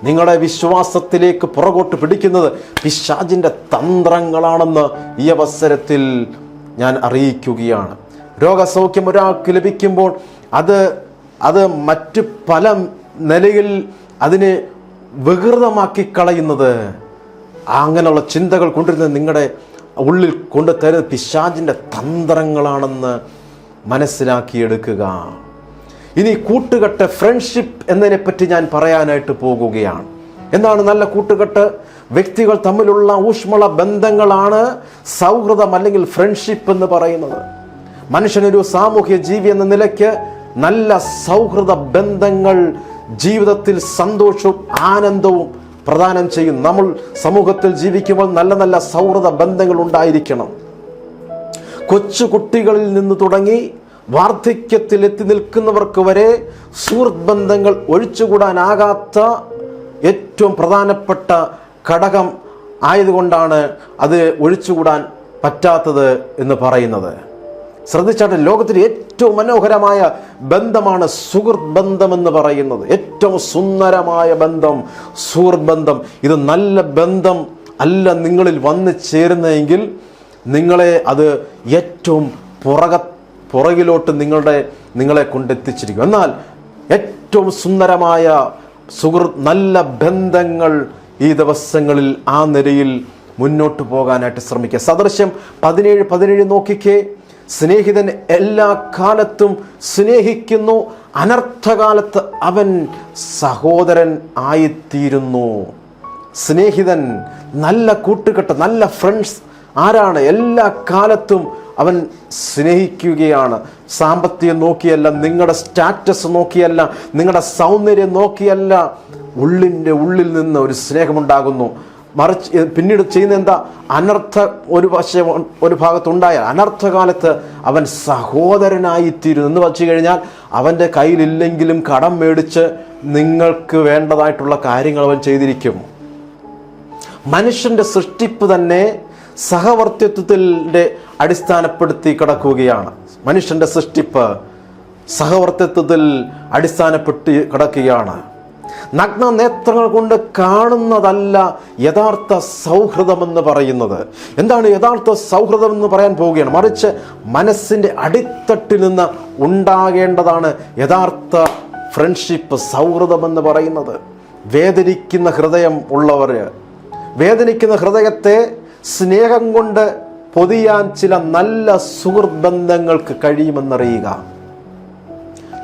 [SPEAKER 1] നിങ്ങളുടെ വിശ്വാസത്തിലേക്ക് പുറകോട്ട് പിടിക്കുന്നത്. പിശാചിന്റെ തന്ത്രങ്ങളാണെന്ന് ഈ അവസരത്തിൽ ഞാൻ അറിയിക്കുകയാണ്. രോഗസൗഖ്യം ഒരാൾക്ക് ലഭിക്കുമ്പോൾ അത് അത് മറ്റ് പല നിലയിൽ അതിനെ വികൃതമാക്കി കളയുന്നത് അങ്ങനെയുള്ള ചിന്തകൾ കൊണ്ടിരുന്നത് നിങ്ങളുടെ ഉള്ളിൽ കൊണ്ടു തരുന്ന പിശാചിന്റെ തന്ത്രങ്ങളാണെന്ന് മനസ്സിലാക്കിയെടുക്കുക. ഇനി കൂട്ടുകെട്ട് ഫ്രണ്ട്ഷിപ്പ് എന്നതിനെപ്പറ്റി ഞാൻ പറയാനായിട്ട് പോകുകയാണ്. എന്താണ് നല്ല കൂട്ടുകെട്ട്? വ്യക്തികൾ തമ്മിലുള്ള ഊഷ്മള ബന്ധങ്ങളാണ് സൗഹൃദം അല്ലെങ്കിൽ ഫ്രണ്ട്ഷിപ്പ് എന്ന് പറയുന്നത്. മനുഷ്യനൊരു സാമൂഹ്യ ജീവി എന്ന നിലയ്ക്ക് നല്ല സൗഹൃദ ബന്ധങ്ങൾ ജീവിതത്തിൽ സന്തോഷവും ആനന്ദവും പ്രദാനം ചെയ്യും. നമ്മൾ സമൂഹത്തിൽ ജീവിക്കുമ്പോൾ നല്ല നല്ല സൗഹൃദ ബന്ധങ്ങൾ ഉണ്ടായിരിക്കണം. കൊച്ചു കുട്ടികളിൽ നിന്ന് തുടങ്ങി വാർദ്ധക്യത്തിൽ എത്തി നിൽക്കുന്നവർക്ക് വരെ സുഹൃത്ത് ബന്ധങ്ങൾ ഒഴിച്ചുകൂടാനാകാത്ത ഏറ്റവും പ്രധാനപ്പെട്ട ഘടകം ആയതുകൊണ്ടാണ് അത് ഒഴിച്ചുകൂടാൻ പറ്റാത്തത് എന്ന് പറയുന്നത്. ശ്രദ്ധിച്ചാട്ടെ ലോകത്തിൽ ഏറ്റവും മനോഹരമായ ബന്ധമാണ് സുഹൃത്ത് ബന്ധം എന്ന് പറയുന്നത്. ഏറ്റവും സുന്ദരമായ ബന്ധം സുഹൃത്ത് ബന്ധം. ഇത് നല്ല ബന്ധം അല്ല നിങ്ങളിൽ വന്നു ചേരുന്നതെങ്കിൽ നിങ്ങളെ അത് ഏറ്റവും പുറക പുറകിലോട്ട് നിങ്ങളുടെ നിങ്ങളെ കൊണ്ടെത്തിച്ചിരിക്കും. എന്നാൽ ഏറ്റവും സുന്ദരമായ സുഹൃത്ത് നല്ല ബന്ധങ്ങൾ ഈ ദിവസങ്ങളിൽ ആ നിലയിൽ മുന്നോട്ട് പോകാനായിട്ട് ശ്രമിക്കുക. സദൃശ്യം പതിനേഴ് പതിനേഴ് നോക്കിക്കേ. സ്നേഹിതൻ എല്ലാ കാലത്തും സ്നേഹിക്കുന്നു. അനർത്ഥകാലത്ത് അവൻ സഹോദരൻ ആയിത്തീരുന്നു. സ്നേഹിതൻ നല്ല കൂട്ടുകെട്ട് നല്ല ഫ്രണ്ട്സ് ആരാണ്? എല്ലാ കാലത്തും അവൻ സ്നേഹിക്കുകയാണ്. സാമ്പത്തികം നോക്കിയല്ല നിങ്ങളുടെ സ്റ്റാറ്റസ് നോക്കിയല്ല നിങ്ങളുടെ സൗന്ദര്യം നോക്കിയല്ല. ഉള്ളിന്റെ ഉള്ളിൽ നിന്ന് ഒരു സ്നേഹമുണ്ടാകുന്നു. മറിച്ച് പിന്നീട് ചെയ്യുന്ന എന്താ അനർത്ഥ ഒരു പക്ഷേ ഒരു ഭാഗത്തുണ്ടായ അനർത്ഥകാലത്ത് അവൻ സഹോദരനായിത്തീരുന്നു. എന്ന് വച്ചു കഴിഞ്ഞാൽ അവന്റെ കയ്യിലില്ലെങ്കിലും കടം മേടിച്ച് നിങ്ങൾക്ക് വേണ്ടതായിട്ടുള്ള കാര്യങ്ങൾ അവൻ ചെയ്തിരിക്കും. മനുഷ്യന്റെ സൃഷ്ടിപ്പ് തന്നെ സഹവർത്തിത്വത്തിന്റെ അടിസ്ഥാനപ്പെടുത്തി കിടക്കുകയാണ്. മനുഷ്യന്റെ സൃഷ്ടിപ്പ് സഹവർത്തിത്വത്തിൽ അടിസ്ഥാനപ്പെട്ട് കിടക്കുകയാണ്. നഗ്ന നേത്രങ്ങൾ കൊണ്ട് കാണുന്നതല്ല യഥാർത്ഥ സൗഹൃദമെന്ന് പറയുന്നത്. എന്താണ് യഥാർത്ഥ സൗഹൃദം എന്ന് പറയാൻ പോവുകയാണ്? മറിച്ച് മനസ്സിന്റെ അടിത്തട്ടിൽ നിന്ന് ഉണ്ടാകേണ്ടതാണ് യഥാർത്ഥ ഫ്രണ്ട്ഷിപ്പ് സൗഹൃദമെന്ന് പറയുന്നത്. വേദനിക്കുന്ന ഹൃദയം ഉള്ളവർ വേദനിക്കുന്ന ഹൃദയത്തെ സ്നേഹം കൊണ്ട് പൊതിയാൻ ചില നല്ല സുഹൃത്ബന്ധങ്ങൾക്ക് കഴിയുമെന്നറിയുക.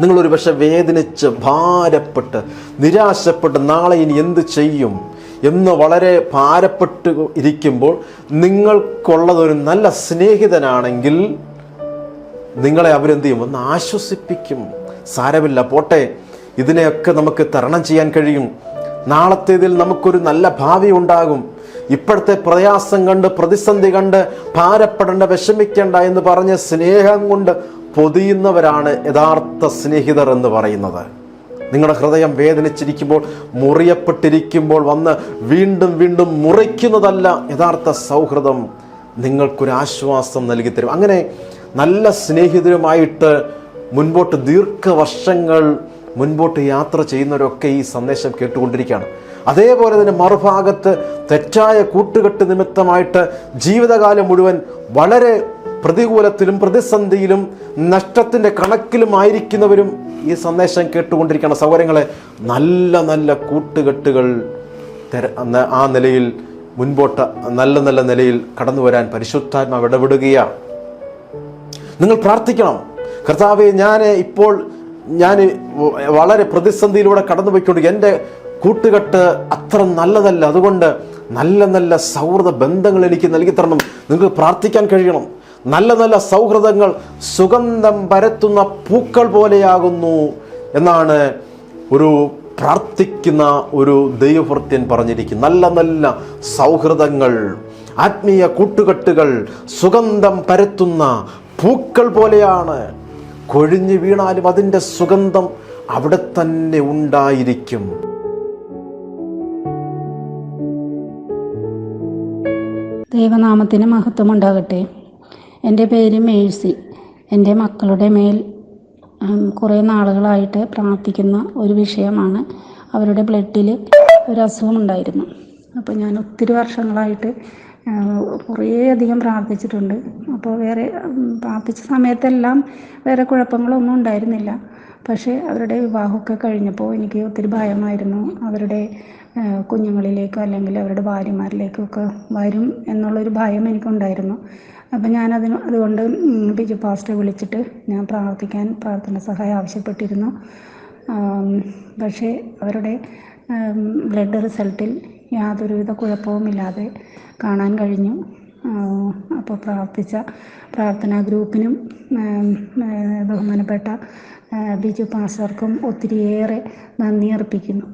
[SPEAKER 1] നിങ്ങളൊരു പക്ഷെ വേദനിച്ച് ഭാരപ്പെട്ട് നിരാശപ്പെട്ട് നാളെ ഇനി എന്ത് ചെയ്യും എന്ന് വളരെ ഭാരപ്പെട്ട് ഇരിക്കുമ്പോൾ നിങ്ങൾക്കുള്ളതൊരു നല്ല സ്നേഹിതനാണെങ്കിൽ നിങ്ങളെ അവരെന്ത് ചെയ്യും? ഒന്ന് ആശ്വസിപ്പിക്കും. സാരമില്ല പോട്ടെ. ഇതിനെയൊക്കെ നമുക്ക് തരണം ചെയ്യാൻ കഴിയും. നാളത്തേതിൽ നമുക്കൊരു നല്ല ഭാവി ഉണ്ടാകും. ഇപ്പോഴത്തെ പ്രയാസം കണ്ട് പ്രതിസന്ധി കണ്ട് ഭാരപ്പെടേണ്ട വിഷമിക്കേണ്ട എന്ന് പറഞ്ഞ് സ്നേഹം കൊണ്ട് പൊതിയുന്നവരാണ് യഥാർത്ഥ സ്നേഹിതർ എന്ന് പറയുന്നത്. നിങ്ങളുടെ ഹൃദയം വേദനിച്ചിരിക്കുമ്പോൾ മുറിയപ്പെട്ടിരിക്കുമ്പോൾ വന്ന് വീണ്ടും വീണ്ടും മുറിക്കുന്നതല്ല യഥാർത്ഥ സൗഹൃദം. നിങ്ങൾക്കൊരാശ്വാസം നൽകി തരും. അങ്ങനെ നല്ല സ്നേഹിതരുമായിട്ട് മുൻപോട്ട് ദീർഘവർഷങ്ങൾ മുൻപോട്ട് യാത്ര ചെയ്യുന്നവരൊക്കെ ഈ സന്ദേശം കേട്ടുകൊണ്ടിരിക്കുകയാണ്. അതേപോലെ തന്നെ മറുഭാഗത്ത് തെറ്റായ കൂട്ടുകെട്ട് നിമിത്തമായിട്ട് ജീവിതകാലം മുഴുവൻ വളരെ പ്രതികൂലത്തിലും പ്രതിസന്ധിയിലും നഷ്ടത്തിന്റെ കണക്കിലും ആയിരിക്കുന്നവരും ഈ സന്ദേശം കേട്ടുകൊണ്ടിരിക്കുന്ന സൗകര്യങ്ങളെ നല്ല നല്ല കൂട്ടുകെട്ടുകൾ ആ നിലയിൽ മുൻപോട്ട് നല്ല നല്ല നിലയിൽ കടന്നു വരാൻ പരിശുദ്ധാത്മാവ് ഇടപെടുകയാണ്. നിങ്ങൾ പ്രാർത്ഥിക്കണം. കർത്താവെ ഞാൻ ഇപ്പോൾ ഞാൻ വളരെ പ്രതിസന്ധിയിലൂടെ കടന്നു പോയിക്കൊണ്ട് എന്റെ കൂട്ടുകെട്ട് അത്ര നല്ലതല്ല. അതുകൊണ്ട് നല്ല നല്ല സൗഹൃദ ബന്ധങ്ങൾ എനിക്ക് നൽകി തരണം. നിങ്ങൾക്ക് പ്രാർത്ഥിക്കാൻ കഴിയണം. നല്ല നല്ല സൗഹൃദങ്ങൾ സുഗന്ധം പരത്തുന്ന പൂക്കൾ പോലെയാകുന്നു എന്നാണ് ഒരു പ്രാർത്ഥിക്കുന്ന ഒരു ദൈവഭൃത്യൻ പറഞ്ഞിരിക്കും നല്ല നല്ല സൗഹൃദങ്ങൾ ആത്മീയ കൂട്ടുകെട്ടുകൾ സുഗന്ധം പരത്തുന്ന പൂക്കൾ പോലെയാണ്. കൊഴിഞ്ഞു വീണാലും അതിന്റെ സുഗന്ധം അവിടെ തന്നെ ഉണ്ടായിരിക്കും.
[SPEAKER 2] ദൈവനാമത്തിന് മഹത്വമുണ്ടാകട്ടെ. എന്റെ പേര് മേഴ്സി. എന്റെ മക്കളുടെ മേൽ കുറേ നാളുകളായിട്ട് പ്രാർത്ഥിക്കുന്ന ഒരു വിഷയമാണ് അവരുടെ ബ്ലഡിൽ ഒരു അസുഖം ഉണ്ടായിരുന്നു. അപ്പോൾ ഞാൻ ഒത്തിരി വർഷങ്ങളായിട്ട് കുറേ അധികം പ്രാർത്ഥിച്ചിട്ടുണ്ട്. അപ്പോൾ വേറെ പ്രാർത്ഥിച്ച സമയത്തെല്ലാം വേറെ കുഴപ്പങ്ങളൊന്നും ഉണ്ടായിരുന്നില്ല. പക്ഷേ അവരുടെ വിവാഹമൊക്കെ കഴിഞ്ഞപ്പോൾ എനിക്ക് ഒത്തിരി ഭയമായിരുന്നു അവരുടെ കുഞ്ഞുങ്ങളിലേക്കോ അല്ലെങ്കിൽ അവരുടെ ഭാര്യമാരിലേക്കൊക്കെ വരും എന്നുള്ളൊരു ഭയം എനിക്കുണ്ടായിരുന്നു. അപ്പം ഞാനതിന് അതുകൊണ്ട് ബിജു പാസ്റ്ററെ വിളിച്ചിട്ട് ഞാൻ പ്രാർത്ഥിക്കാൻ പ്രാർത്ഥന സഹായം ആവശ്യപ്പെട്ടിരുന്നു. പക്ഷേ അവരുടെ ബ്ലഡ് റിസൾട്ടിൽ യാതൊരുവിധ കുഴപ്പവുമില്ലാതെ കാണാൻ കഴിഞ്ഞു. അപ്പോൾ പ്രാർത്ഥിച്ച പ്രാർത്ഥനാ ഗ്രൂപ്പിനും ബഹുമാനപ്പെട്ട ബിജു പാസ്റ്റർക്കും ഒത്തിരിയേറെ നന്ദി അർപ്പിക്കുന്നു.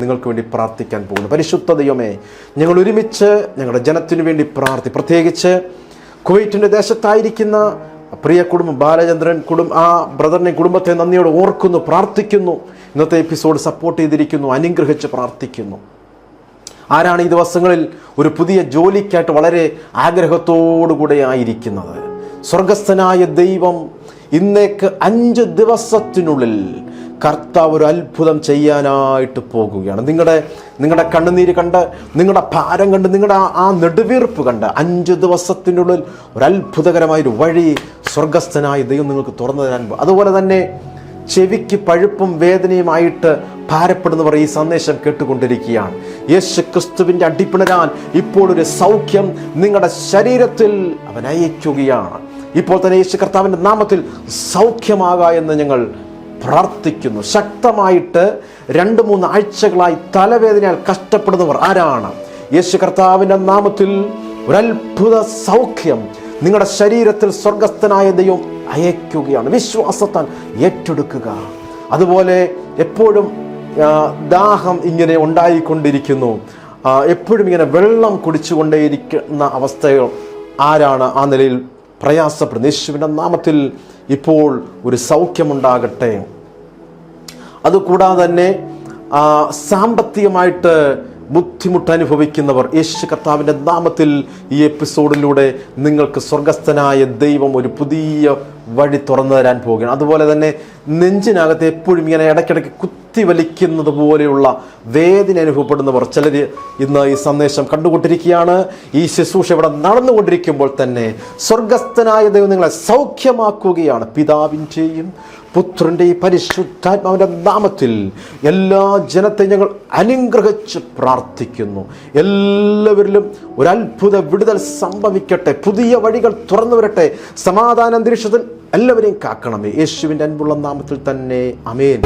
[SPEAKER 1] നിങ്ങൾക്ക് വേണ്ടി പ്രാർത്ഥിക്കാൻ പോകുന്നു. പരിശുദ്ധ ദൈവമേ ഞങ്ങൾ ഒരുമിച്ച് ഞങ്ങളുടെ ജനത്തിനു വേണ്ടി പ്രാർത്ഥി പ്രത്യേകിച്ച് കുവൈറ്റിന്റെ ദേശത്തായിരിക്കുന്ന പ്രിയ കുടുംബം ബാലചന്ദ്രൻ കുടുംബ ആ ബ്രദറിനെ കുടുംബത്തെ നന്ദിയോട് ഓർക്കുന്നു പ്രാർത്ഥിക്കുന്നു. ഇന്നത്തെ എപ്പിസോഡ് സപ്പോർട്ട് ചെയ്തിരിക്കുന്നു അനുഗ്രഹിച്ച് പ്രാർത്ഥിക്കുന്നു. ആരാണ് ഈ ദിവസങ്ങളിൽ ഒരു പുതിയ ജോലിക്കായിട്ട് വളരെ ആഗ്രഹത്തോടുകൂടെ ആയിരിക്കുന്നത്? സ്വർഗസ്ഥനായ ദൈവം ഇന്നേക്ക് അഞ്ച് ദിവസത്തിനുള്ളിൽ കർത്താവ് ഒരു അത്ഭുതം ചെയ്യാനായിട്ട് പോകുകയാണ്. നിങ്ങളുടെ നിങ്ങളുടെ കണ്ണുനീര് കണ്ട് നിങ്ങളുടെ ഭാരം കണ്ട് നിങ്ങളുടെ ആ- നെടുവീർപ്പ് കണ്ട് അഞ്ച് ദിവസത്തിനുള്ളിൽ ഒരു അത്ഭുതകരമായൊരു വഴി സ്വർഗസ്ഥനായ ദൈവം നിങ്ങൾക്ക് തുറന്നു തരാൻ അതുപോലെ തന്നെ ചെവിക്ക് പഴുപ്പും വേദനയുമായിട്ട് ഭാരപ്പെടുന്നവർ ഈ സന്ദേശം കേട്ടുകൊണ്ടിരിക്കുകയാണ്. യേശു ക്രിസ്തുവിന്റെ അടിപ്പിണരാൻ ഇപ്പോൾ ഒരു സൗഖ്യം നിങ്ങളുടെ ശരീരത്തിൽ അവൻ അയക്കുകയാണ്. ഇപ്പോൾ തന്നെ യേശു കർത്താവിന്റെ നാമത്തിൽ സൗഖ്യമാക എന്ന് ഞങ്ങൾ പ്രാർത്ഥിക്കുന്നു. ശക്തമായിട്ട് രണ്ട് മൂന്ന് ആഴ്ചകളായി തലവേദനയാൽ കഷ്ടപ്പെടുന്നവർ ആരാണ്? യേശു കർത്താവിന്റെ നാമത്തിൽ ഒരത്ഭുത സൗഖ്യം നിങ്ങളുടെ ശരീരത്തിൽ സ്വർഗസ്ഥനായ ദൈവം അയക്കുകയാണ്. വിശ്വാസത്താൽ ഏറ്റെടുക്കുക. അതുപോലെ എപ്പോഴും ദാഹം ഇങ്ങനെ ഉണ്ടായിക്കൊണ്ടിരിക്കുന്നു. എപ്പോഴും ഇങ്ങനെ വെള്ളം കുടിച്ചുകൊണ്ടേയിരിക്കുന്ന അവസ്ഥകൾ ആരാണ് ആ നിലയിൽ പ്രയാസപ്പെടുന്നത് യേശുവിന്റെ നാമത്തിൽ ഇപ്പോൾ ഒരു സൗഖ്യമുണ്ടാകട്ടെ. അതുകൂടാതെ തന്നെ സാമ്പത്തികമായിട്ട് ബുദ്ധിമുട്ട് അനുഭവിക്കുന്നവർ യേശു കർത്താവിന്റെ നാമത്തിൽ ഈ എപ്പിസോഡിലൂടെ നിങ്ങൾക്ക് സ്വർഗസ്ഥനായ ദൈവം ഒരു പുതിയ വഴി തുറന്നു തരാൻ പോവുകയാണ് അതുപോലെ തന്നെ നെഞ്ചിനകത്ത് എപ്പോഴും ഇങ്ങനെ ഇടയ്ക്കിടയ്ക്ക് കുത്തി വലിക്കുന്നത് പോലെയുള്ള വേദന അനുഭവപ്പെടുന്നവർ ചിലർ ഇന്ന് ഈ സന്ദേശം കണ്ടുകൊണ്ടിരിക്കുകയാണ്. ഈ ശുശ്രൂഷ ഇവിടെ നടന്നുകൊണ്ടിരിക്കുമ്പോൾ തന്നെ സ്വർഗസ്ഥനായ ദൈവം നിങ്ങളെ സൗഖ്യമാക്കുകയാണ്. പിതാവിന്റെയും പുത്രന്റെയും പരിശുദ്ധാത്മാവിന്റെ നാമത്തിൽ എല്ലാ ജനത്തെയും ഞങ്ങൾ അനുഗ്രഹിച്ച് പ്രാർത്ഥിക്കുന്നു. എല്ലാവരിലും ഒരത്ഭുത വിടുതൽ സംഭവിക്കട്ടെ. പുതിയ വഴികൾ തുറന്നു വരട്ടെ. സമാധാന അന്തരീക്ഷത്തിൽ എല്ലാവരെയും കാക്കണമേ. യേശുവിന്റെ അൻപുള്ള നാമത്തിൽ തന്നെ. അമേൻ